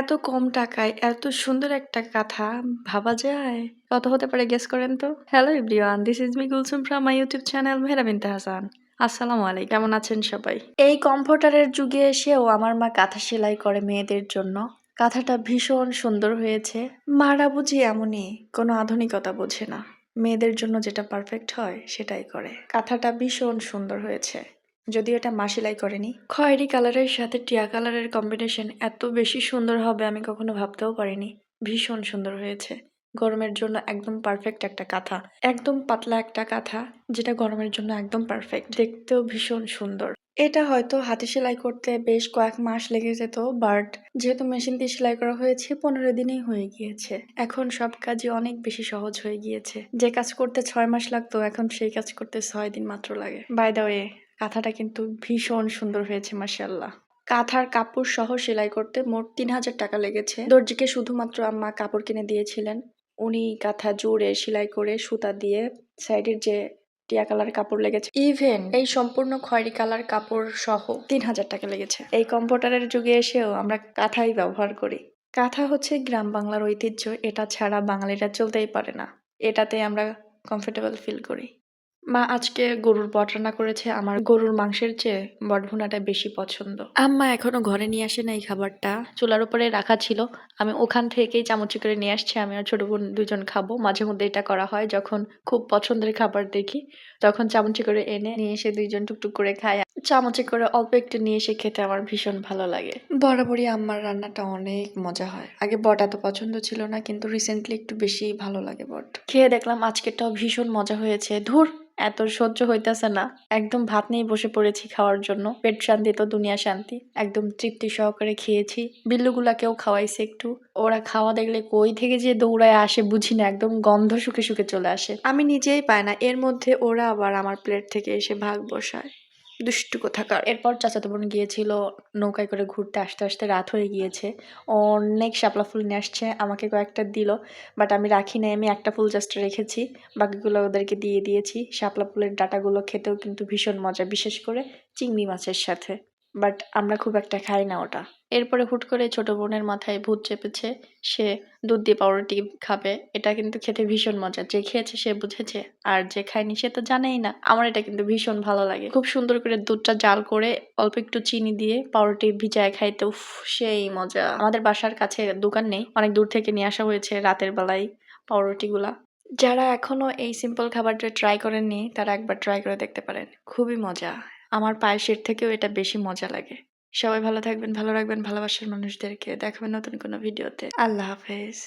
এত কম টাকায়, এত সুন্দর একটা কাঁথা ভাবা যায়? কত হতে পারে গেস করেন তো? Hello everyone this is me Gulsum from my YouTube channel Mehra Binte Hasan. আসসালামু আলাইকুম কেমন আছেন সবাই? এই কমফোর্টারের যুগে এসেও আমার মা কাঁথা সেলাই করে মেয়েদের জন্য। কাঁথাটা ভীষণ সুন্দর হয়েছে। মারা বুঝি এমনই, কোনো আধুনিকতা বোঝে না। মেয়েদের জন্য যেটা পারফেক্ট হয়, সেটাই করে। কাঁথাটা ভীষণ সুন্দর হয়েছে। যদিও এটা মা সেলাই করেনি। খয়েরি কালারের সাথে টিয়া কালারের কম্বিনেশন এত বেশি সুন্দর হবে আমি কখনো ভাবতেও পারিনি। ভীষণ সুন্দর হয়েছে। গরমের জন্য একদম পারফেক্ট একটা কাঁথা। একদম পাতলা একটা কাঁথা, যেটা গরমের জন্য একদম পারফেক্ট দেখতেও ভীষণ সুন্দর। এটা হয়তো হাতে সেলাই করতে বেশ কয়েক মাস লেগে যেত বাট যেহেতু মেশিন দিয়ে সেলাই করা হয়েছে, পনেরো দিনেই হয়ে গিয়েছে। এখন সব কাজই অনেক বেশি সহজ হয়ে গিয়েছে। যে কাজ করতে ছয় মাস লাগতো, এখন সেই কাজ করতে ছয় দিন মাত্র লাগে। বাই দা ওয়ে কাঁথাটা কিন্তু ভীষণ সুন্দর হয়েছে মাসাল্লাহ কাঁথার কাপড় সহ সেলাই করতে মোট তিন হাজার টাকা লেগেছে। দর্জিকে শুধুমাত্র আম্মা কাপড় কিনে দিয়েছিলেন। উনি কাঁথা জুড়ে সেলাই করে সুতা দিয়ে সাইডের যে টিয়া কালার কাপড় লেগেছে ইভেন এই সম্পূর্ণ খয়েরি কালার কাপড় সহ তিন হাজার টাকা লেগেছে। এই কম্পিউটারের যুগে এসেও আমরা কাঁথাই ব্যবহার করি। কাঁথা হচ্ছে গ্রাম বাংলার ঐতিহ্য, এটা ছাড়া বাঙালিরা চলতেই পারে না। এটাতে আমরা কমফোর্টেবল ফিল করি। মা আজকে গরুর বট রান্না করেছে। আমার গরুর মাংসের চেয়ে বটভুনাটা বেশি পছন্দ। আম্মা এখনও ঘরে নিয়ে আসে না এই খাবারটা। চুলার উপরে রাখা ছিল। আমি ওখান থেকেই চামচি করে নিয়ে আসছি। আমি আর ছোট বোন দুজন খাব। মাঝে মধ্যে এটা করা হয় যখন খুব পছন্দের খাবার দেখি। তখন চামচি করে এনে নিয়ে এসে দুইজন টুকটুক করে খাই চামচে করে অল্প একটু নিয়ে এসে খেতে আমার ভীষণ ভালো লাগে। বরাবরই আমার রান্নাটা অনেক মজা হয়। আগে বট এত পছন্দ ছিল না কিন্তু রিসেন্টলি একটু বেশি ভালো লাগে বট। খেয়ে দেখলাম আজকেরটাও ভীষণ মজা হয়েছে। ধুর এত সহ্য হইতেছে না। একদম ভাত নিয়ে বসে পড়েছি খাওয়ার জন্য। পেট শান্তি তো দুনিয়া শান্তি। একদম তৃপ্তি সহকারে খেয়েছি। বিল্লুগুলাকেও খাওয়াইছে একটু। ওরা খাওয়া দেখলে কই থেকে যে দৌড়ায় আসে বুঝি না একদম গন্ধ শুকে শুকে চলে আসে। আমি নিজেই পাই না এর মধ্যে ওরা আবার আমার প্লেট থেকে এসে ভাগ বসায়। দুষ্টু কোথাকার এরপর চাচাতো বোন গিয়েছিল নৌকায় করে ঘুরতে, আসতে আসতে রাত হয়ে গিয়েছে। অনেক শাপলা ফুল নিয়ে আসছে, আমাকে কয়েকটা দিল বাট আমি রাখি নাই, আমি একটা ফুল জাস্ট রেখেছি। বাকিগুলো ওদেরকে দিয়ে দিয়েছি। শাপলা ফুলের ডাটাগুলো খেতেও কিন্তু ভীষণ মজা, বিশেষ করে চিংড়ি মাছের সাথে। বাট আমরা খুব একটা খাই না ওটা। এরপরে হুট করে ছোট বোনের মাথায় ভূত চেপেছে, সে দুধ দিয়ে পাউরুটি খাবে। এটা কিন্তু খেতে ভীষণ মজা। যে খেয়েছে সে বুঝেছে, আর যে খায়নি সে তো জানেই না। আমার এটা কিন্তু ভীষণ ভালো লাগে। খুব সুন্দর করে দুধটা জাল করে অল্প একটু চিনি দিয়ে পাউরুটি ভিজায় খাইতে, উফ, সেই মজা। আমাদের বাসার কাছে দোকান নেই, অনেক দূর থেকে নিয়ে আসা হয়েছে রাতের বেলায় পাউরুটিগুলা। যারা এখনও এই সিম্পল খাবারটা ট্রাই করেননি, তারা একবার ট্রাই করে দেখতে পারেন। খুবই মজা। আমার পায়েসের থেকেও এটা বেশি মজা লাগে। সবাই ভালো থাকবেন, ভালো রাখবেন ভালোবাসার মানুষদেরকে। দেখাবেন নতুন কোনো ভিডিওতে। আল্লাহ হাফেজ।